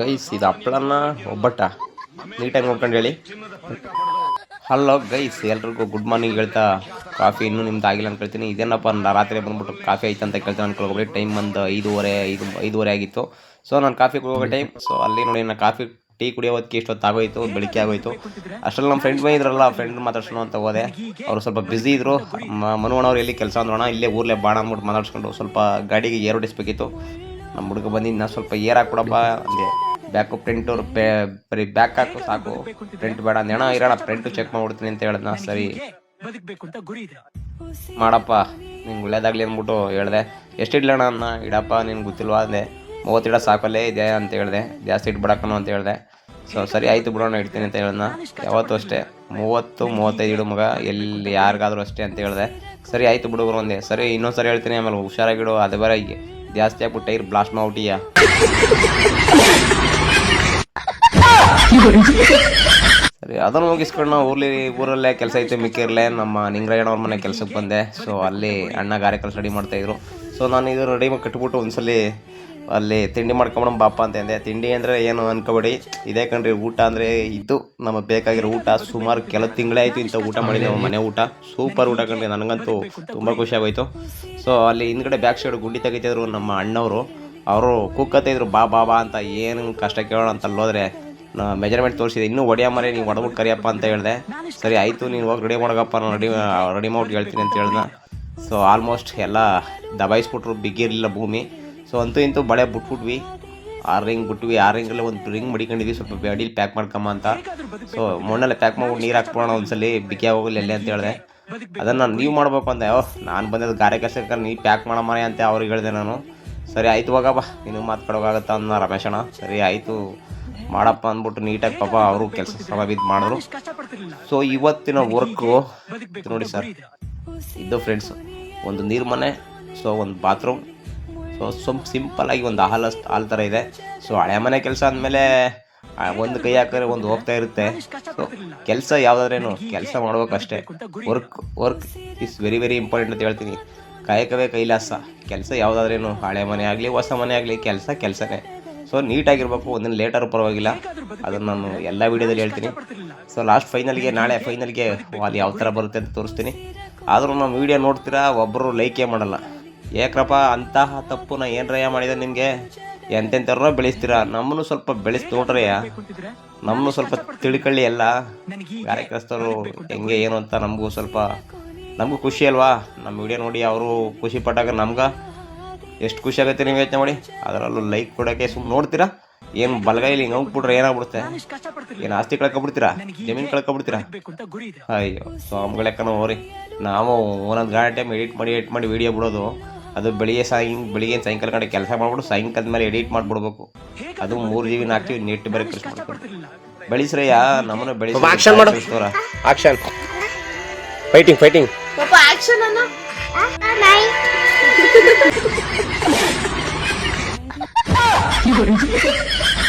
Guys, ಇದು ಹಪ್ಪಳನ್ನ ಒಬ್ಬಟ್ಟ. ನೀಟಾಗಿ ನೋಡ್ಕೊಂಡು ಹೇಳಿ. ಹಲೋ ಗೈಸ್ ಎಲ್ರಿಗೂ ಗುಡ್ ಮಾರ್ನಿಂಗ್ ಹೇಳ್ತಾ, ಕಾಫಿ ಇನ್ನೂ ನಿಮ್ದು ಆಗಿಲ್ಲ ಅಂತ ಕೇಳ್ತೀನಿ. ಇದೇನಪ್ಪ ನಾನು ರಾತ್ರಿ ಬಂದ್ಬಿಟ್ಟು ಕಾಫಿ ಆಯ್ತು ಅಂತ ಕೇಳ್ತೀನಿ ಅನ್ಕೊಳ್ಬೇಡಿ. ಟೈಮ್ ಒಂದು ಐದೂವರೆ, ಐದು, ಐದೂವರೆ ಆಗಿತ್ತು. ಸೊ ನಾನು ಕಾಫಿ ಕುಡಿಯೋ ಟೈಮ್ ಸೊ ಅಲ್ಲಿ ನೋಡಿ ನಾನು ಕಾಫಿ, ಟೀ ಕುಡಿಯೋದಕ್ಕೆ ಇಷ್ಟೊತ್ತು ಆಗೋಯ್ತು, ಬೆಳಿಗ್ಗೆ ಆಗೋಯ್ತು. ಅಷ್ಟರಲ್ಲಿ ನಮ್ಮ ಫ್ರೆಂಡ್ ಬಂದಿದ್ರಲ್ಲ ಫ್ರೆಂಡ್ ಮಾತಾಡ್ಸೋಣ ಅಂತ ಹೋದೆ. ಅವರು ಸ್ವಲ್ಪ ಬ್ಯುಸಿ ಇದ್ರು. ಮನುವಣ್ಣವ್ರು ಎಲ್ಲಿ ಕೆಲಸ ಅಂದ್ರೋಣ, ಇಲ್ಲೇ ಊರ್ಲೆ ಬಾಣ ಅಂದ್ಬಿಟ್ಟು ಮಾತಾಡ್ಸ್ಕೊಂಡು ಸ್ವಲ್ಪ ಗಾಡಿಗೆ ಏರ್ ಹೊಡಿಸ್ಬೇಕಿತ್ತು ನಮ್ಮ ಹುಡುಗ ಬಂದಿದ್ದು ಸ್ವಲ್ಪ ಏರ್ ಹಾಕ್ಬಿಡಪ್ಪ. ಅಂದೆ ಬ್ಯಾಕು ಪ್ರಿಂಟ್ ಬರೀ ಬ್ಯಾಕ್ ಹಾಕು ಸಾಕು. ಪ್ರಿಂಟ್ ಬೇಡ ಅಂದ ಇರೋಣ ಪ್ರಿಂಟು ಚೆಕ್ ಮಾಡ್ಬಿಡ್ತೀನಿ ಅಂತ ಹೇಳ್ದ ಸರಿ ಮಾಡಪ್ಪ. ನಿಂಗೆ ಒಳ್ಳೇದಾಗ್ಲಿ ಅಂದ್ಬಿಟ್ಟು ಹೇಳ್ದೆ. ಎಷ್ಟು ಇಡ್ಲಣ್ಣ ಅನ್ನ? ಇಡಪ್ಪ ನಿನ್ಗೆ ಗೊತ್ತಿಲ್ವಾ ಅಂದೆ. ಮೂವತ್ತು ಇಡ ಸಾಕಲ್ಲೇ ಇದೆ ಅಂತ ಹೇಳ್ದೆ. ಜಾಸ್ತಿ ಇಟ್ಬಿಡಕ್ಕನು ಅಂತ ಹೇಳ್ದೆ. ಸೊ ಸರಿ, ಆಯ್ತು ಬಿಡೋಣ ಇಡ್ತೀನಿ ಅಂತ ಹೇಳ್ದ ಯಾವತ್ತೂ ಅಷ್ಟೇ. ಮೂವತ್ತು, ಮೂವತ್ತೈದು ಇಡು ಮಗ. ಎಲ್ಲಿ ಯಾರಿಗಾದ್ರೂ ಅಷ್ಟೇ ಅಂತ ಹೇಳ್ದೆ. ಸರಿ, ಆಯ್ತು ಬಿಡುಗರು ಒಂದೇ ಸರಿ ಇನ್ನೊಂದು ಸರಿ ಹೇಳ್ತೀನಿ ಆಮೇಲೆ ಹುಷಾರಾಗಿಡು. ಅದು ಬರ ಜಾಸ್ತಿ ಆಗ್ಬಿಟ್ಟು ಟೈರ್ ಬ್ಲಾಸ್ಟ್ ಮಾಡ್ಬಿಟ್ಟಿಯಾ? ಸರಿ, ಅದನ್ನು ಮುಗಿಸ್ಕೊಂಡು ನಾವು ಊರ್ಲಿ, ಊರಲ್ಲೇ ಕೆಲಸ ಐತೆ ಮಿಕ್ಕಿರ್ಲೆ, ನಮ್ಮ ನಿಂಗರಾಯಣ್ಣ ಅವ್ರ ಮನೆ ಕೆಲಸಕ್ಕೆ ಬಂದೆ. ಸೊ ಅಲ್ಲಿ ಅಣ್ಣ ಗಾರೆ ಕೆಲಸ ರೆಡಿ ಮಾಡ್ತಾಯಿದ್ರು ಸೊ ನಾನು ಇದು ರೆಡಿ ಮಾಡಿ ಕಟ್ಬಿಟ್ಟು ಒಂದ್ಸಲಿ ಅಲ್ಲಿ ತಿಂಡಿ ಮಾಡ್ಕೊಂಬಿಡೋ ಬಾಪ ಅಂತ ಅಂದೆ. ತಿಂಡಿ ಅಂದರೆ ಏನು ಅನ್ಕೋಬೇಡಿ. ಇದೇ ಕಣ್ರಿ, ಊಟ ಅಂದರೆ ಇದು. ನಮಗೆ ಬೇಕಾಗಿರೋ ಊಟ ಸುಮಾರು ಕೆಲವು ತಿಂಗಳೇ ಆಯಿತು ಇಂಥ ಊಟ ಮಾಡಿದ್ದೆ ಮನೆ ಊಟ. ಸೂಪರ್ ಊಟ ಕಣ್ರಿ, ನನಗಂತೂ ತುಂಬ ಖುಷಿ ಆಗೋಯ್ತು. ಸೊ ಅಲ್ಲಿ ಹಿಂದ್ಗಡೆ ಬ್ಯಾಕ್ ಸೈಡ್ ಗುಂಡಿ ತೆಗಿತಿದ್ರು ನಮ್ಮ ಅಣ್ಣವರು. ಅವರು ಕೂಕತ್ತಿದ್ರು ಬಾ ಬಾ ಬಾ ಅಂತ. ಏನು ಕಷ್ಟ ಕೇಳೋಣ ಅಂತ ಅಲ್ಲೋದ್ರೆ, ನಾ ಮೆಜರ್ಮೆಂಟ್ ತೋರಿಸಿದೆ. ಇನ್ನೂ ಒಡೆಯ ಮರೆ, ನೀವು ಒಡಬಿಟ್ಟು ಕರಿಯಪ್ಪ ಅಂತ ಹೇಳಿದೆ. ಸರಿ, ಆಯಿತು, ನೀನು ಹೋಗಿ ರೆಡಿ ಮಾಡೋಕಪ್ಪ ನಾನು ರೆಡಿ ರೆಡಿ ಮಾಡ್ಬಿಟ್ಟು ಹೇಳ್ತೀನಿ ಅಂತ ಹೇಳ್ದ. ಸೊ ಆಲ್ಮೋಸ್ಟ್ ಎಲ್ಲ ದಬಾಯಿಸ್ಬಿಟ್ರು ಬಿಗಿರಲಿಲ್ಲ ಭೂಮಿ ಸೊ ಅಂತೂ ಇಂತೂ ಬಳೆ ಬಿಟ್ಬಿಟ್ವಿ ಆರು ರಿಂಗ್ ಬಿಟ್ವಿ ಆರು ರಿಂಗಲ್ಲಿ ಒಂದು ರಿಂಗ್ ಮಡಿಕೊಂಡಿದ್ವಿ ಸ್ವಲ್ಪ ಅಡಿಲಿ ಪ್ಯಾಕ್ ಮಾಡ್ಕಮ್ಮ ಅಂತ ಸೊ ಮಣ್ಣಲ್ಲಿ ಪ್ಯಾಕ್ ಮಾಡ್ಬಿಟ್ಟು ನೀರು ಹಾಕ್ಬೋಣ ಒಂದ್ಸಲಿ ಬಿಗಿ ಹೋಗಲಿ ಎಲ್ಲೇ ಅಂತ ಹೇಳಿದೆ ಅದನ್ನು ನೀವು ಮಾಡ್ಬೇಕು ಅಂದೆ ಓ ನಾನು ಬಂದಿದ್ದು ಗಾರೆ ಕೆಲಸಕ್ಕೆ ನೀ ಪ್ಯಾಕ್ ಮಾಡೋ ಮನೆ ಅಂತ ಅವ್ರಿಗೆ ಹೇಳಿದೆ ನಾನು ಸರಿ ಆಯ್ತು ಹೋಗಪ್ಪ ನಿನಗೆ ಮಾತಾಡೋಕ್ಕಾಗತ್ತಾ ಅಂದ ರಮೇಶಣ್ಣ ಸರಿ ಆಯಿತು ಮಾಡಪ್ಪ ಅಂದ್ಬಿಟ್ಟು ನೀಟಾಗಿ ಪಾಪ ಅವರು ಕೆಲಸ ಬಿದ್ದು ಮಾಡಿದ್ರು ಸೊ ಇವತ್ತಿನ ವರ್ಕು ನೋಡಿ ಸರ್ ಇದೆ ಫ್ರೆಂಡ್ಸ್ ಒಂದು ನೀರು ಮನೆ ಸೊ ಒಂದು ಬಾತ್ರೂಮ್ ಸೊ ಸ್ವಲ್ಪ ಸಿಂಪಲ್ಲಾಗಿ ಒಂದು ಹಾಲ್ ಅಷ್ಟು, ಹಾಲ್ ಥರ ಇದೆ. ಸೊ ಹಳೆ ಮನೆ ಕೆಲಸ ಅಂದಮೇಲೆ ಒಂದು ಕೈ ಹಾಕಿದ್ರೆ ಒಂದು ಹೋಗ್ತಾ ಇರುತ್ತೆ. ಸೊ ಕೆಲಸ ಯಾವುದಾದ್ರೇನು, ಕೆಲಸ ಮಾಡ್ಬೇಕಷ್ಟೇ. Work work is very very important ಅಂತ ಹೇಳ್ತೀನಿ. ಕಾಯಕವೇ ಕೈಲಾಸ. ಕೆಲಸ ಯಾವುದಾದ್ರೇನು, ಹಳೆ ಮನೆ ಆಗಲಿ, ಹೊಸ ಮನೆ ಆಗಲಿ, ಕೆಲಸ ಕೆಲಸನೇ. ಸೊ ನೀಟಾಗಿರ್ಬೇಕು ಒಂದಿನ ಲೇಟರ್ ಪರವಾಗಿಲ್ಲ. ಅದನ್ನು ನಾನು ಎಲ್ಲ ವೀಡಿಯೋದಲ್ಲಿ ಹೇಳ್ತೀನಿ. ಸೊ ಲಾಸ್ಟ್ ಫೈನಲ್ಗೆ ನಾಳೆ ಫೈನಲ್ಗೆ ಅಲ್ಲಿ ಯಾವ ಥರ ಬರುತ್ತೆ ಅಂತ ತೋರಿಸ್ತೀನಿ. ಆದರೂ ನಮ್ಮ ವೀಡಿಯೋ ನೋಡ್ತೀರಾ? ಒಬ್ಬರು ಲೈಕೇ ಮಾಡಲ್ಲ. ಏಕ್ರಪ್ಪ, ಅಂತಹ ತಪ್ಪು ನಾ ಏನ್ರಯ್ಯ ಮಾಡಿದೆ ನಿಮಗೆ? ಎಂತೆಂಥವ್ರನ್ನ ಬೆಳೆಸ್ತೀರಾ? ನಮ್ಮನ್ನು ಸ್ವಲ್ಪ ಬೆಳೆಸಿ ನೋಡ್ರಯ್ಯ ನಮ್ಮನ್ನು ಸ್ವಲ್ಪ ತಿಳ್ಕೊಳ್ಳಿ ಎಲ್ಲ. ಕಾರ್ಯಕರ್ತರು ಹೆಂಗೆ, ಏನು ಅಂತ ನಮಗೂ ಸ್ವಲ್ಪ, ನಮಗೂ ಖುಷಿ ಅಲ್ವಾ? ನಮ್ಮ ವಿಡಿಯೋ ನೋಡಿ ಅವರು ಖುಷಿ ಪಟ್ಟಾಗ ನಮ್ಗೆ. ಎಷ್ಟು ಖುಷಿ ಆಗುತ್ತೆ ನೀವು ಯೋಚನೆ ಮಾಡಿ. ಅದರಲ್ಲೂ ಲೈಕ್ ಕೊಡೋಕ್ಕೆ ಸುಮ್ಮನೆ ನೋಡ್ತೀರಾ? ಏನು ಬಲಗೈಲಿ ಹಿಂಗೆ ಹೋಗ್ಬಿಟ್ರೆ ಏನಾಗ್ಬಿಡುತ್ತೆ? ಏನು ಆಸ್ತಿ ಕಳ್ಕೊಬಿಡ್ತೀರಾ? ಜಮೀನು ಕಳ್ಕೊಬಿಡ್ತೀರಾ? ಅಯ್ಯೋ ಸ್ವಾಮಿಗಳೆಕ್ಕನೋ ಹೋರಿ ನಾವು ಒಂದೊಂದು ಗಾಡಿ ಟೈಮ್ ಎಡಿಟ್ ಮಾಡಿ ಎಡಿಟ್ ಮಾಡಿ ವಿಡಿಯೋ ಬಿಡೋದು. ಅದು ಬೆಳಿಗ್ಗೆ ಸಾಯಂ ಬೆಳಿಗ್ಗೆ ಸಾಯಂಕಾಲ ಕಡೆ ಕೆಲಸ ಮಾಡ್ಬಿಟ್ಟು ಸಾಯಂಕಾಲದ ಮೇಲೆ ಎಡಿಟ್ ಮಾಡಿಬಿಡ್ಬೇಕು. ಅದು ಮೂರು ಜೀವಿ ಬಿ ನಾಲ್ಕು ಜಿ ಬಿ ನೆಟ್ ಬೇರೆ ಖರ್ಚು ಮಾಡ್ಕೊಂಡು ಬೆಳೆಸ್ರಯ್ಯ ನಮ್ಮನ್ನು ಬೆಳೆಸಿ ಆಕ್ಷನ್ ಮಾಡು. ಆಕ್ಷನ್ ಫೈಟಿಂಗ್ ಫೈಟಿಂಗ್ ಪಾಪ ಆಕ್ಷನ್ ಅನ್ನ? 滚犊